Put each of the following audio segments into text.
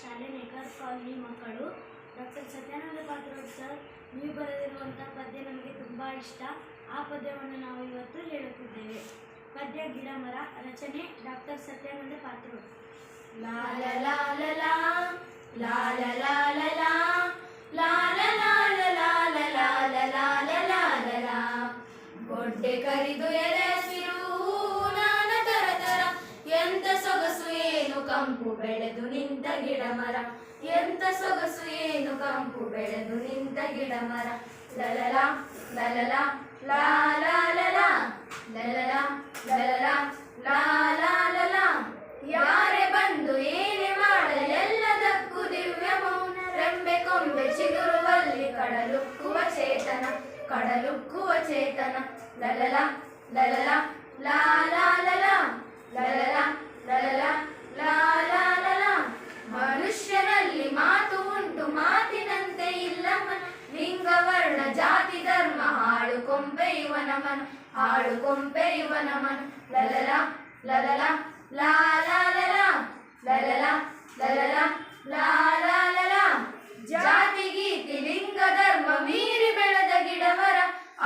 ಶಾಲೆ ನೇಕಾರ್ ಕಾಲೋನಿ ಮಕ್ಕಳು ಡಾಕ್ಟರ್ ಸತ್ಯಾನಂದ ಪಾತ್ರವ್ ಸರ್ ನೀವು ಬರೆದಿರುವಂಥ ಪದ್ಯ ನಮಗೆ ತುಂಬ ಇಷ್ಟ ಆ ಪದ್ಯವನ್ನು ನಾವು ಇವತ್ತು ಹೇಳುತ್ತಿದ್ದೇವೆ ಪದ್ಯ ಗಿಡ ಮರ ರಚನೆ ಡಾಕ್ಟರ್ ಸತ್ಯಾನಂದ ಪಾತ್ರ ಲಾಲ ಲಾಲ ಲಾಲ ಲಾಲ ಲಾಲ ಲಾಲ ಲಾಲ ಲಾಲ ಲಾಲ ಲಾಲ ಲಾಲ ಲಾಲ ಕಂಪು ಬೆಳೆದು ನಿಂತ ಗಿಡ ಮರ. ಎಂತ ಸೊಗಸು ಏನು ಕಂಪು ಬೆಳೆದು ನಿಂತ ಗಿಡ ಮರ. ಲಲಲ ಲಲಲ ಲಾ ಲಾ ಲಲಾ, ಲಲಲ ಲಲಲ ಲಾ ಲಾ ಯಾರೇ ಬಂದು ಏನೇ ಮಾಡಲೆಲ್ಲದಕ್ಕೂ ದಿವ್ಯ ಮೌನ. ರೆಂಬೆ ಕೊಂಬೆ ಚಿಗುರುವಲ್ಲಿ ಕಡಲುಕ್ಕುವ ಚೇತನ. ಕಡಲುಕ್ಕುವ ಚೇತನ. ಲಲಲ ಲಲಲ ಲಾ ಲಲಲ ಲಲಲ ಲಾ ಲಾ ಲಲಾ. ಮನುಷ್ಯನಲ್ಲಿ ಮಾತು ಉಂಟು ಮಾತಿನಂತೆ ಇಲ್ಲ ಮನ ಲಿಂಗ ವರ್ಣ ಜಾತಿ ಧರ್ಮ ಹಾಳು ಕೊಂಬೆ ಇವನ ಮನ ಹಾಳು ಕೊಂಬೆ ಇವನ ಮನ ಲಲಲ ಲಲಲ ಲಾ ಲಾ ಲಲಾ, ಲಲಲ ಲಲಲ ಲಾ ಲಾ ಲಲಾ. ಜಾತಿ ಗೀತಿ ಲಿಂಗ ಧರ್ಮ ಮೀರಿ ಬೆಳೆದ ಗಿಡ ಮರ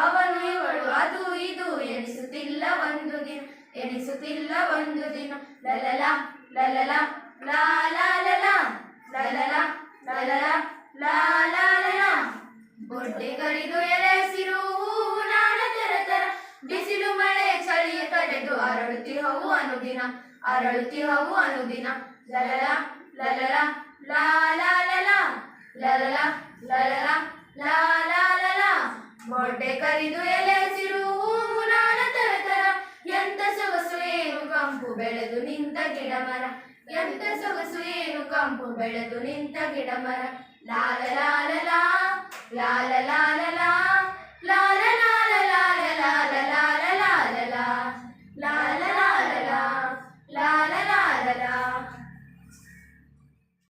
ಅವನು ಇವಳು ಅದು ಇದು ಎನಿಸುತ್ತಿಲ್ಲ ಒಂದು ದಿನ ಎನಿಸುತ್ತಿಲ್ಲ ಒಂದು ದಿನ ಲಲಲ ಲಲಲ ಲಾ ಲಾ ಲಲಾ, ಲಲಲ ಲಲಲ ಲಾ ಲಾ ತಡೆದು ಅರಳುತ್ತಿಹವು ಅನುದಿನ ಅರಳುತ್ತಿಹವು ಅನುದಿನ. ಲಲಲ ಲಲಲ, ಲಾ ಲಲಲ ಲಲಲ, ಲಾ ಮೊಟ್ಟೆ. ಕರಿದು ಎಲೆ ಹಸಿರು ಮುನಾನ ನಾನ ತರ ತರ ಎಂತ ಸೊಗಸು ಏನು ಕಂಪು ಬೆಳೆದು ನಿಂತ ಗಿಡ ಮರ ಎಂತ ಸೊಗಸು ಏನು ಕಂಪು ಬೆಳೆದು ನಿಂತ ಗಿಡ ಮರ ಲಾಲ ಲಾಲ. ಲಾಲ.